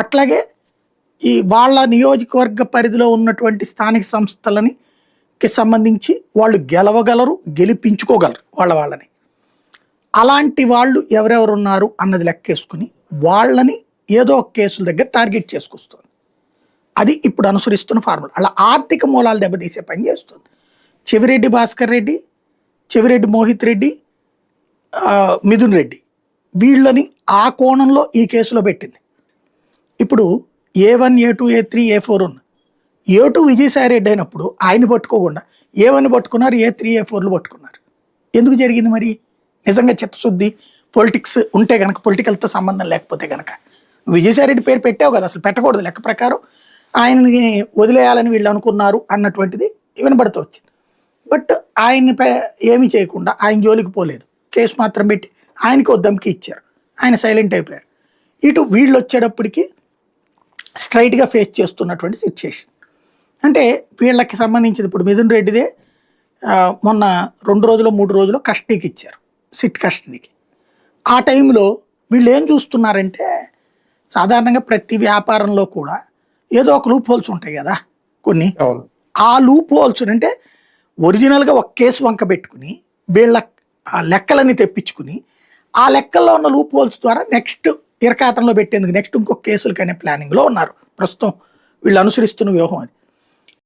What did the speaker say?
అట్లాగే ఈ వాళ్ళ నియోజకవర్గ పరిధిలో ఉన్నటువంటి స్థానిక సంస్థలని కి సంబంధించి వాళ్ళు గెలవగలరు గెలిపించుకోగలరు వాళ్ళ వాళ్ళని. అలాంటి వాళ్ళు ఎవరెవరు ఉన్నారు అన్నది లెక్కేసుకుని వాళ్ళని ఏదో ఒక కేసుల దగ్గర టార్గెట్ చేసుకొస్తుంది. అది ఇప్పుడు అనుసరిస్తున్న ఫార్ములా. అలా ఆర్థిక మూలాలు దెబ్బతీసే పని చేస్తుంది. చెవిరెడ్డి భాస్కర్ రెడ్డి చెవిరెడ్డి మోహిత్ రెడ్డి మిథున్ రెడ్డి వీళ్ళని ఆ కోణంలో ఈ కేసులో పెట్టింది. ఇప్పుడు A one A two A three A four ఉన్న ఏ టూ విజయసాయి రెడ్డి అయినప్పుడు ఆయన పట్టుకోకుండా ఏ వన్ పట్టుకున్నారు ఏ త్రీ ఏ ఫోర్లు పట్టుకున్నారు. ఎందుకు జరిగింది మరి? నిజంగా చిత్తశుద్ధి పొలిటిక్స్ ఉంటే కనుక పొలిటికల్తో సంబంధం లేకపోతే కనుక విజయసాయి రెడ్డి పేరు పెట్టావు కదా అసలు పెట్టకూడదు లెక్క ప్రకారం. ఆయనని వదిలేయాలని వీళ్ళు అనుకున్నారు అన్నటువంటిది వినబడుతూ వచ్చింది. బట్ ఆయన్ని పే- ఏమీ చేయకుండా ఆయన జోలికి పోలేదు. కేసు మాత్రం పెట్టి ఆయనకి ఓ ధమ్కి ఇచ్చారు. ఆయన సైలెంట్ అయిపోయారు. ఇటు వీళ్ళు వచ్చేటప్పటికి స్ట్రైట్గా ఫేస్ చేస్తున్నటువంటి సిచ్యుయేషన్. అంటే వీళ్ళకి సంబంధించింది ఇప్పుడు మిథున్ రెడ్డిదే మొన్న రెండు రోజులు మూడు రోజులు కస్టడీకి ఇచ్చారు సిట్ కస్టడీకి. ఆ టైంలో వీళ్ళు ఏం చూస్తున్నారంటే సాధారణంగా ప్రతి వ్యాపారంలో కూడా ఏదో ఒక లూప్ హోల్స్ ఉంటాయి కదా కొన్ని. ఆ లూప్ హోల్స్ అంటే ఒరిజినల్గా ఒక కేసు వంక పెట్టుకుని వీళ్ళ ఆ లెక్కలన్నీ తెప్పించుకుని ఆ లెక్కల్లో ఉన్న లూప్ హోల్స్ ద్వారా నెక్స్ట్ ఇరకాటంలో పెట్టేందుకు నెక్స్ట్ ఇంకొక కేసులు ప్లానింగ్లో ఉన్నారు. ప్రస్తుతం వీళ్ళు అనుసరిస్తున్న వ్యూహం అది.